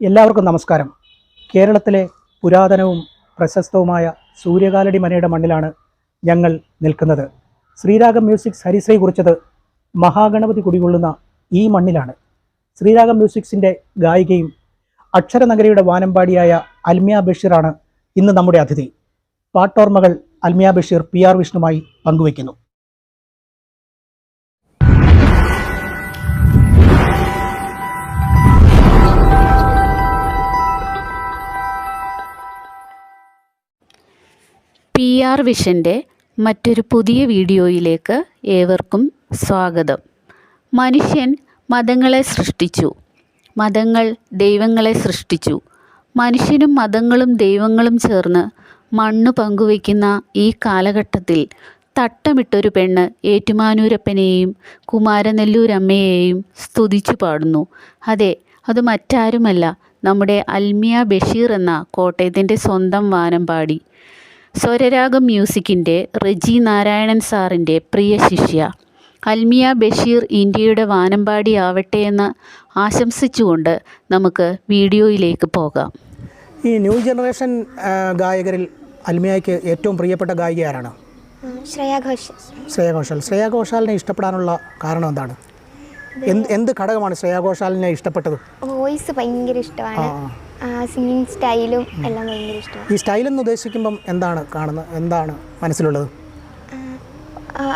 എല്ലാവർക്കും നമസ്കാരം. കേരളത്തിലെ പുരാതനവും പ്രശസ്തവുമായ സൂര്യകാലടി മനയുടെ മണ്ണിലാണ് ഞങ്ങൾ നിൽക്കുന്നത്. ശ്രീരാഗം മ്യൂസിക്സ് ഹരിശ്രീ കുറിച്ചത് മഹാഗണപതി കുടികൊള്ളുന്ന ഈ മണ്ണിലാണ്. ശ്രീരാഗം മ്യൂസിക്സിന്റെ ഗായികയും അക്ഷരനഗരിയുടെ വാനമ്പാടിയായ അൽമിയ ബഷീറാണ് ഇന്ന് നമ്മുടെ അതിഥി. പാട്ടോർമകൾ അൽമിയ ബഷീർ പി ആർ വിഷ്ണുമായി പങ്കുവയ്ക്കുന്നു. പി ആർ വിഷന്റെ മറ്റൊരു പുതിയ വീഡിയോയിലേക്ക് ഏവർക്കും സ്വാഗതം. മനുഷ്യൻ മതങ്ങളെ സൃഷ്ടിച്ചു. മതങ്ങൾ ദൈവങ്ങളെ സൃഷ്ടിച്ചു. മനുഷ്യനും മതങ്ങളും ദൈവങ്ങളും ചേർന്ന് മണ്ണ് പങ്കുവയ്ക്കുന്ന ഈ കാലഘട്ടത്തിൽ തട്ടമിട്ടൊരു പെണ്ണ് ഏറ്റുമാനൂരപ്പനെയും കുമാരനെല്ലൂരമ്മയെയും സ്തുതിച്ചു പാടുന്നു. അതെ അത് മറ്റാരുമല്ല നമ്മുടെ അൽമിയ ബഷീർ എന്ന കോട്ടയത്തിന്റെ സ്വന്തം വാനമ്പാടി സ്വരരാഗം മ്യൂസിക്കിന്റെ റെജി നാരായണൻ സാറിന്റെ പ്രിയ ശിഷ്യ. അൽമിയ ബഷീർ ഇന്ത്യയുടെ വാനമ്പാടി ആവട്ടെ എന്ന് ആശംസിച്ചുകൊണ്ട് നമുക്ക് വീഡിയോയിലേക്ക് പോകാം. ഈ ന്യൂ ജനറേഷൻ ഗായകരിൽ അൽമിയയ്ക്ക് ഏറ്റവും പ്രിയപ്പെട്ട ഗായിക ആരാണ്? ശ്രേയ ഘോഷ് ശ്രേയ ഘോഷാൽ. ശ്രേയ ഘോഷാലിനെ ഇഷ്ടപ്പെടാനുള്ള കാരണം എന്താണ്? എന്ത് എന്ത് ഘടകമാണ് ശ്രേയാ ഘോഷാലിനെ ഇഷ്ടപ്പെട്ടത്? വോയിസ് ഭയങ്കര ഇഷ്ടമാണ്. സിംഗിങ് സ്റ്റൈലും എല്ലാം ഭയങ്കര ഇഷ്ടമാണ്. ഈ സ്റ്റൈൽ എന്ന് ഉദ്ദേശിക്കുമ്പം എന്താണ് കാണുന്നത് എന്താണ് മനസ്സിലുള്ളത്?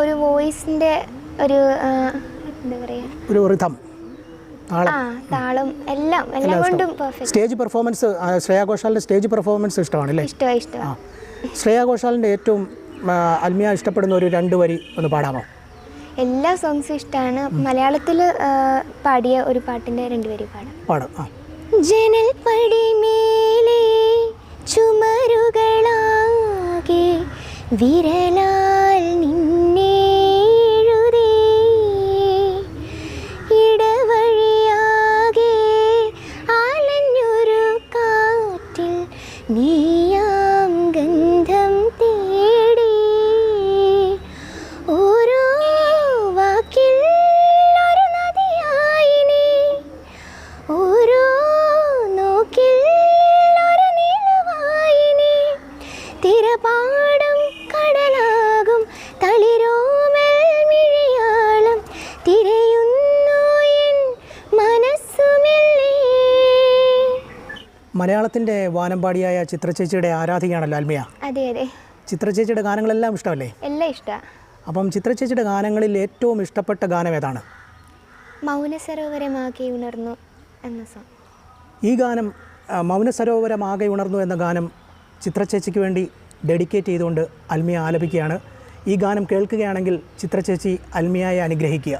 ഒരു വോയിസിന്റെ ഒരു എന്താ പറയുക ഒരു റിഥം താളം. എല്ലാം എല്ലാം കൊണ്ടും സ്റ്റേജ് പെർഫോമൻസ് ശ്രേയാ ഘോഷാലിന്റെ സ്റ്റേജ് പെർഫോമൻസ് ഇഷ്ടമാണ് അല്ലേ? ഇഷ്ടമാണ് ആ. ഇഷ്ടമാണ് ശ്രേയ ഘോഷാലിന്റെ ഏറ്റവും അൽമിയ ഇഷ്ടപ്പെടുന്ന ഒരു രണ്ട് വരി ഒന്ന് പാടാമോ? എല്ലാ സോങ്സും ഇഷ്ടമാണ് മലയാളത്തിൽ പാടിയ ഒരു പാട്ടിന്റെ രണ്ടുപേരും പാടാം. പാടാം. ആ. ജനൽ പടിമേലെ ചുമരുകളാകെ വിരലാൽ നിന്നെ മലയാളത്തിന്റെ വാനമ്പാടിയായ ചിത്രചേച്ചിയുടെ ആരാധികയാണല്ലോ അൽമിയ അതെ അതെ. ചിത്രചേച്ചിയുടെ ഗാനങ്ങളെല്ലാം ഇഷ്ടമല്ലേ? എല്ലാം ഇഷ്ടമാണ് അപ്പം ചിത്രചേച്ചിയുടെ ഗാനങ്ങളിൽ ഏറ്റവും ഇഷ്ടപ്പെട്ട ഗാനം ഏതാണ്? മൗന സരോവരമാക്കി ഉണർന്നു എന്ന സോങ് ഈ ഗാനം മൗനസരോവരമാകെ മൗന സരോവരമാകെ ഉണർന്നു എന്ന ഗാനം ചിത്രചേച്ചിക്ക് വേണ്ടി ഡെഡിക്കേറ്റ് ചെയ്തുകൊണ്ട് അൽമിയ ആലപിക്കുകയാണ്. ഈ ഗാനം കേൾക്കുകയാണെങ്കിൽ ചിത്രചേച്ചി അൽമിയയെ അനുഗ്രഹിക്കുക.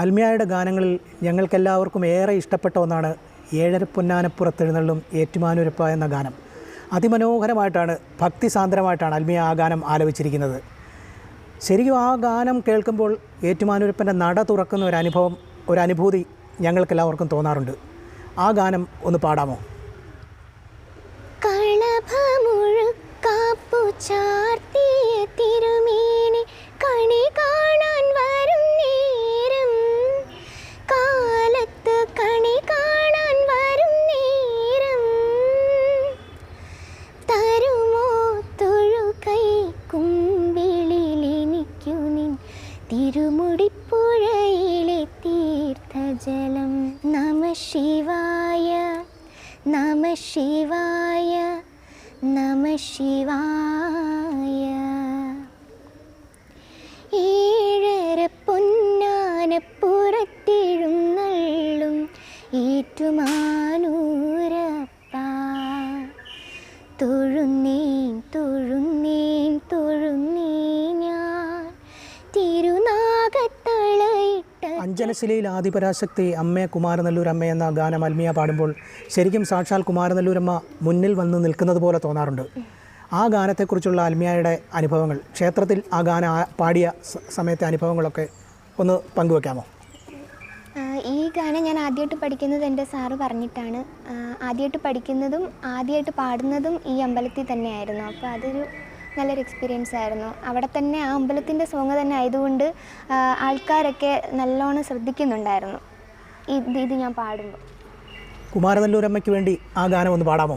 അൽമിയയുടെ ഗാനങ്ങളിൽ ഞങ്ങൾക്കെല്ലാവർക്കും ഏറെ ഇഷ്ടപ്പെട്ട ഒന്നാണ് ഏഴര പൊന്നാനപ്പുറത്തെഴുന്നള്ളും ഏറ്റുമാനൂരപ്പ എന്ന ഗാനം. അതിമനോഹരമായിട്ടാണ് ഭക്തിസാന്ദ്രമായിട്ടാണ് അൽമിയ ആ ഗാനം ആലപിച്ചിരിക്കുന്നത്. ശരിക്കും ആ ഗാനം കേൾക്കുമ്പോൾ ഏറ്റുമാനൂരപ്പന്റെ നട തുറക്കുന്ന ഒരു അനുഭവം ഒരു അനുഭൂതി ഞങ്ങൾക്കെല്ലാവർക്കും തോന്നാറുണ്ട്. ആ ഗാനം ഒന്ന് പാടാമോ? കളഭമുഴുക്കാപ്പു ചാർത്തിയ ശിവായ നമ ശിവായ നമ ശിവായ. ഏഴര പൊന്നാനപ്പുറത്തിഴുന്നള്ളും ഏറ്റുമാനൂരപ്പ. തൊഴുന്നേൻ തൊഴുന്നേൻ തൊഴുന്നേൻ. അഞ്ജനശിലയിൽ ആദിപരാശക്തി അമ്മേ കുമാരനല്ലൂർ അമ്മ എന്ന ഗാനം അൽമിയ പാടുമ്പോൾ ശരിക്കും സാക്ഷാൽ കുമാരനല്ലൂരമ്മ മുന്നിൽ വന്ന് നിൽക്കുന്നത് പോലെ തോന്നാറുണ്ട്. ആ ഗാനത്തെക്കുറിച്ചുള്ള അൽമിയയുടെ അനുഭവങ്ങൾ ക്ഷേത്രത്തിൽ ആ ഗാനം പാടിയ സമയത്തെ അനുഭവങ്ങളൊക്കെ ഒന്ന് പങ്കുവെക്കാമോ? ഈ ഗാനം ഞാൻ ആദ്യമായിട്ട് പഠിക്കുന്നത് എന്റെ സാറ് പറഞ്ഞിട്ടാണ്. ആദ്യമായിട്ട് പഠിക്കുന്നതും ആദ്യമായിട്ട് പാടുന്നതും ഈ അമ്പലത്തിൽ തന്നെയായിരുന്നു. അപ്പോൾ അതൊരു നല്ലൊരു എക്സ്പീരിയൻസ് ആയിരുന്നു. അവിടെ തന്നെ ആ അമ്പലത്തിന്റെ സോങ് തന്നെ ആയതുകൊണ്ട് ആൾക്കാരൊക്കെ നല്ലോണം ശ്രദ്ധിക്കുന്നുണ്ടായിരുന്നു. ഇത് ഇത് ഞാൻ പാടുമ്പോൾ കുമാരനല്ലൂരമ്മയ്ക്ക് വേണ്ടി ആ ഗാനം ഒന്ന് പാടാമോ?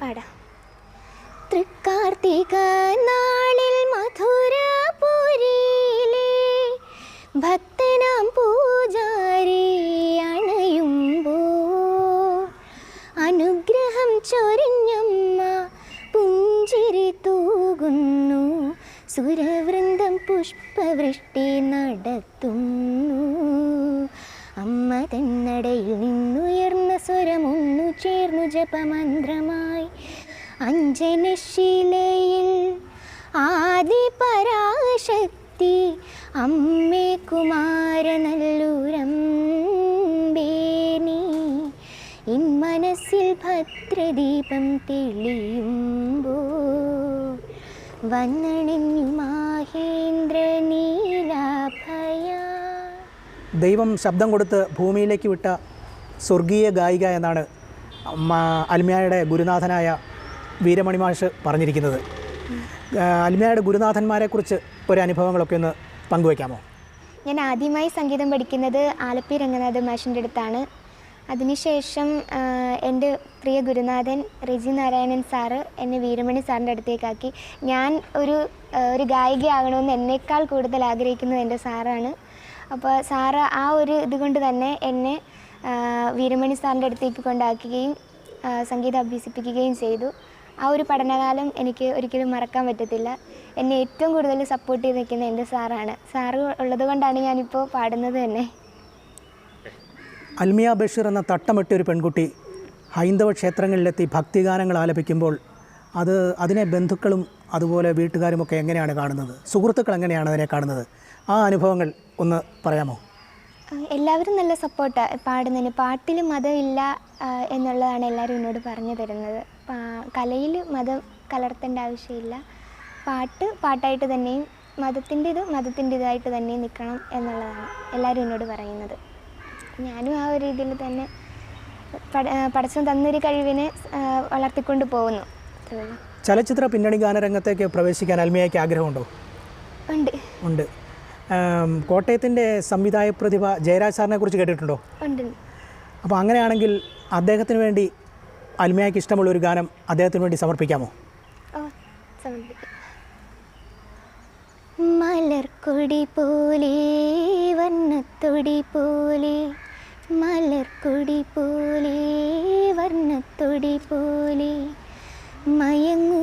പാടാം. തൃക്കാർത്തിക നാളിൽ ജപമന്ത്രമായി അഞ്ജനശിലയിൽ ആദിപരാശക്തി അമ്മേ കുമാരനല്ലൂരംബേനി ഇൻ മനസ്സിൽ ഭദ്രദീപം തെളിയുമ്പോ വന്നണിഞ്ഞു മാഹേന്ദ്ര നീലാഭയ. ദൈവം ശബ്ദം കൊടുത്ത് ഭൂമിയിലേക്ക് വിട്ട സ്വർഗീയ ഗായിക എന്നാണ് അൽമിയയുടെ ഗുരുനാഥനായ വീരമണി മാഷ് പറഞ്ഞിരിക്കുന്നത്. അൽമിയായുടെ ഗുരുനാഥന്മാരെ ഗുരുനാഥന്മാരെക്കുറിച്ച് ഒരു അനുഭവങ്ങളൊക്കെ ഒന്ന് പങ്കുവയ്ക്കാമോ? ഞാൻ ആദ്യമായി സംഗീതം പഠിക്കുന്നത് ആലപ്പി രംഗനാഥ മാഷിന്റെ അടുത്താണ്. അതിനുശേഷം എന്റെ പ്രിയ ഗുരുനാഥൻ റെജി നാരായണൻ സാറ് എന്നെ വീരമണി സാറിന്റെ അടുത്തേക്കാക്കി. ഞാൻ ഒരു ഒരു ഗായികയാകണമെന്ന് എന്നേക്കാൾ കൂടുതൽ ആഗ്രഹിക്കുന്നത് എന്റെ സാറാണ്. അപ്പോൾ സാറ് ആ ഒരു ഇതുകൊണ്ട് തന്നെ എന്നെ വീരമണി സാറിന്റെ അടുത്തേക്ക് കൊണ്ടാക്കുകയും സംഗീതം അഭ്യസിപ്പിക്കുകയും ചെയ്തു. ആ ഒരു പഠനകാലം എനിക്ക് ഒരിക്കലും മറക്കാൻ പറ്റത്തില്ല. എന്നെ ഏറ്റവും കൂടുതൽ സപ്പോർട്ട് ചെയ്ത് നിൽക്കുന്ന എന്റെ സാറാണ്. സാറ് ഉള്ളത് കൊണ്ടാണ് ഞാനിപ്പോൾ പാടുന്നത് തന്നെ. അൽമിയ ബഷീർ എന്ന തട്ടമിട്ട ഒരു പെൺകുട്ടി ഹൈന്ദവ ക്ഷേത്രങ്ങളിലെത്തി ഭക്തിഗാനങ്ങൾ ആലപിക്കുമ്പോൾ അത് അതിനെ ബന്ധുക്കളും അതുപോലെ വീട്ടുകാരുമൊക്കെ എങ്ങനെയാണ് കാണുന്നത്? സുഹൃത്തുക്കൾ എങ്ങനെയാണ് അതിനെ കാണുന്നത്? ആ അനുഭവങ്ങൾ ഒന്ന് പറയാമോ? എല്ലാവരും നല്ല സപ്പോർട്ടാണ് പാടുന്നതിന്. പാട്ടിൽ മതമില്ല ഇല്ല എന്നുള്ളതാണ് എല്ലാവരും എന്നോട് പറഞ്ഞു തരുന്നത്. കലയിൽ മതം കലർത്തേണ്ട ആവശ്യമില്ല. പാട്ട് പാട്ടായിട്ട് തന്നെയും മതത്തിന്റെ ഇത് മതത്തിന്റെ ഇതായിട്ട് തന്നെ നിൽക്കണം എന്നുള്ളതാണ് എല്ലാവരും എന്നോട് പറയുന്നത്. ഞാനും ആ ഒരു രീതിയിൽ തന്നെ പഠ പടച്ചം തന്നൊരു കഴിവിനെ വളർത്തിക്കൊണ്ട് പോകുന്നു. ചലച്ചിത്ര പിന്നണി ഗാനരംഗത്തേക്ക് പ്രവേശിക്കാൻ അൽമിയയ്ക്ക് ആഗ്രഹമുണ്ടോ? ഉണ്ട്. ഉണ്ട്. കോട്ടയത്തിന്റെ സംവിധായ പ്രതിഭ ജയരാജ് സാറിനെ കുറിച്ച് കേട്ടിട്ടുണ്ടോ? അപ്പോൾ അങ്ങനെയാണെങ്കിൽ അദ്ദേഹത്തിന് വേണ്ടി അൽമയാക്ക് ഇഷ്ടമുള്ള ഒരു ഗാനം അദ്ദേഹത്തിന് വേണ്ടി സമർപ്പിക്കാമോ? മലർക്കൊടി പോലെ വർണത്തൊടി പോലെ മലർക്കൊടി പോലെ വർണത്തൊടി പോലെ മയങ്ങൂ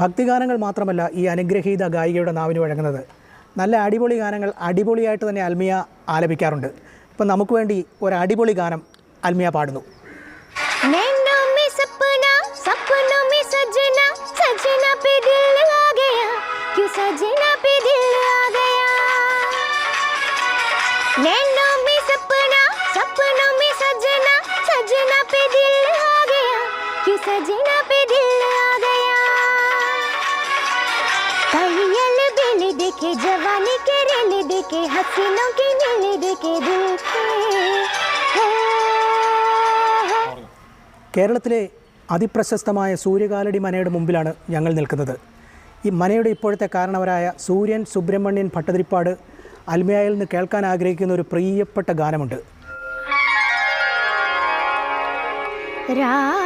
ഭക്തിഗാനങ്ങൾ മാത്രമല്ല ഈ അനുഗ്രഹീത ഗായികയുടെ നാവിന് വഴങ്ങുന്നത്. നല്ല അടിപൊളി ഗാനങ്ങൾ അടിപൊളിയായിട്ട് തന്നെ അൽമിയ ആലപിക്കാറുണ്ട്. ഇപ്പം നമുക്ക് വേണ്ടി ഒരു അടിപൊളി ഗാനം അൽമിയ പാടുന്നു. കേരളത്തിലെ അതിപ്രശസ്തമായ സൂര്യകാലടി മനയുടെ മുമ്പിലാണ് ഞങ്ങൾ നിൽക്കുന്നത്. ഈ മനയുടെ ഇപ്പോഴത്തെ കാരണവരായ സൂര്യൻ സുബ്രഹ്മണ്യൻ ഭട്ടതിരിപ്പാട് അൽമയായിൽ നിന്ന് കേൾക്കാൻ ആഗ്രഹിക്കുന്ന ഒരു പ്രിയപ്പെട്ട ഗാനമുണ്ട്. രാമാ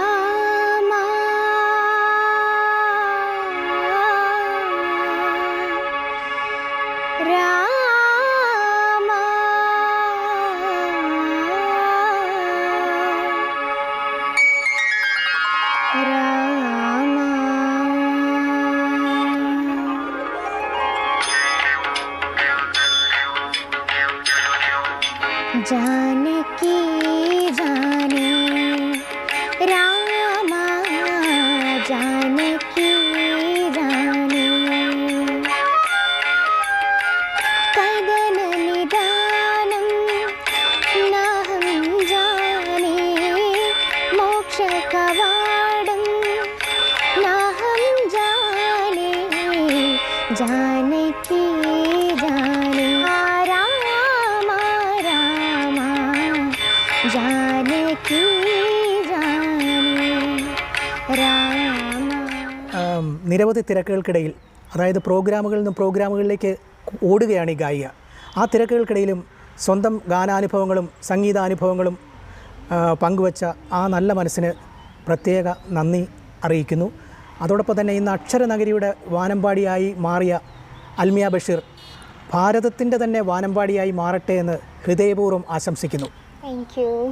जानकी जाने रामा रामा जानकी जाने रामा ആം, നിരവധി തിരക്കുകൾക്കിടയിൽ അതായത് പ്രോഗ്രാമുകളിൽ നിന്നും പ്രോഗ്രാമുകളിലേക്ക് ഓടുകയാണ് ഈ ഗായിക ആ തിരക്കുകൾക്കിടയിലും സ്വന്തം ഗാനാനുഭവങ്ങളും സംഗീതാനുഭവങ്ങളും ആ, പങ്കുവച്ച ആ നല്ല മനസ്സിന് പ്രത്യേക നന്ദി അറിയിക്കുന്നു അതോടൊപ്പം തന്നെ ഇന്ന് അക്ഷരനഗരിയുടെ വാനമ്പാടിയായി മാറിയ അൽമിയ ബഷീർ ഭാരതത്തിന്റെ തന്നെ വാനമ്പാടിയായി മാറട്ടെ എന്ന് ഹൃദയപൂർവം ആശംസിക്കുന്നു. Thank you